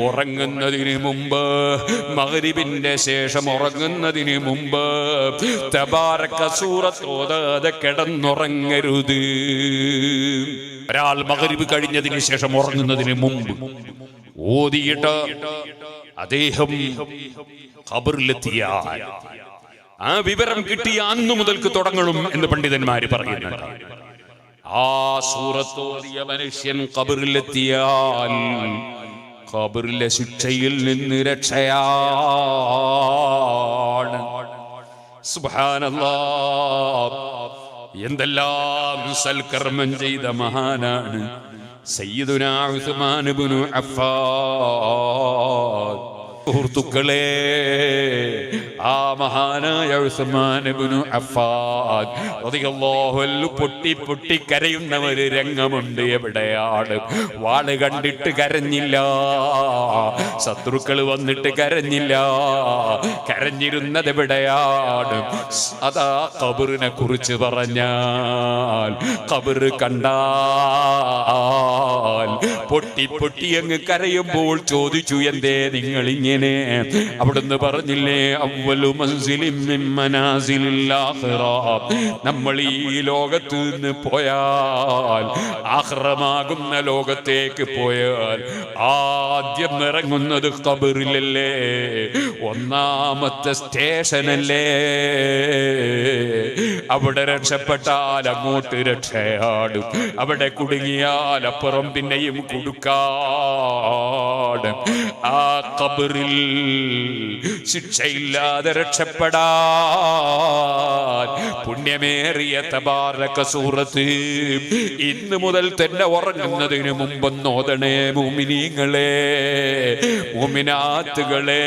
ഉറങ്ങുന്നതിന് മുമ്പ് മകരിവിന്റെ ശേഷം ഉറങ്ങുന്നതിന് മുമ്പ് തബാരക്ക സൂറത്ത് ഓതാതെ കിടന്നുറങ്ങരുത്. ഒരാൾ മകരിവ് കഴിഞ്ഞതിന് ശേഷം ഉറങ്ങുന്നതിന് മുമ്പ് ഓതിയിട്ട് അദ്ദേഹം ഖബറിലെത്തിയാൽ ആ വിവരം കിട്ടിയ അന്നു മുതൽക്ക് തുടങ്ങണം എന്ന് പണ്ഡിതന്മാര് പറയുന്നുണ്ട് ആ സൂറത്തോതിയ മനുഷ്യൻ ഖബറിലെത്തിയാൽ ഖബറിലെ ശിക്ഷയിൽ നിന്ന് രക്ഷയാണ്. എന്തെല്ലാം സൽക്കർമ്മം ചെയ്ത മഹാനാണ് സയ്യിദുനാ ഉസ്മാൻ ഇബ്നു അഫ്ഫാൻ. സുഹൃത്തുക്കളെ ആ മഹാനായ പൊട്ടി പൊട്ടി കരയുന്ന ഒരു രംഗമുണ്ട്. എവിടെയാണ്? വാൾ കണ്ടിട്ട് കരഞ്ഞില്ല. ശത്രുക്കൾ വന്നിട്ട് കരഞ്ഞില്ല. കരഞ്ഞിരുന്നത് എവിടെയാണ്? അതാ കബറിനെ കുറിച്ച് പറഞ്ഞാൽ കബറ് കണ്ടാൽ പൊട്ടി പൊട്ടി അങ്ങ് കരയുമ്പോൾ ചോദിച്ചു എന്തേ നിങ്ങൾ ഇങ്ങനെ അവിടുന്ന് പറഞ്ഞില്ലേ അവലു. നമ്മൾ ഈ ലോകത്ത് നിന്ന് പോയാൽ ആഹ്റമാകുന്ന ലോകത്തേക്ക് പോയാൽ ആദ്യം ഇറങ്ങുന്നത് കബറിലല്ലേ ഒന്നാമത്തെ സ്റ്റേഷനല്ലേ? അവിടെ രക്ഷപ്പെട്ടാൽ അങ്ങോട്ട് രക്ഷയാടും. അവിടെ കുടുങ്ങിയാൽ അപ്പുറം പിന്നെയും കുടുക്കാട്. ആ കബറിൽ ശിക്ഷയില്ലാതെ രക്ഷപ്പെടാൻ പുണ്യമേറിയ തബാരക സൂറത്ത് ഇന്ന് മുതൽ തന്നെ ഉറങ്ങുന്നതിന് മുമ്പൊന്നോതണേ മുമിനീങ്ങളെ മുമിനാത്തുകളെ.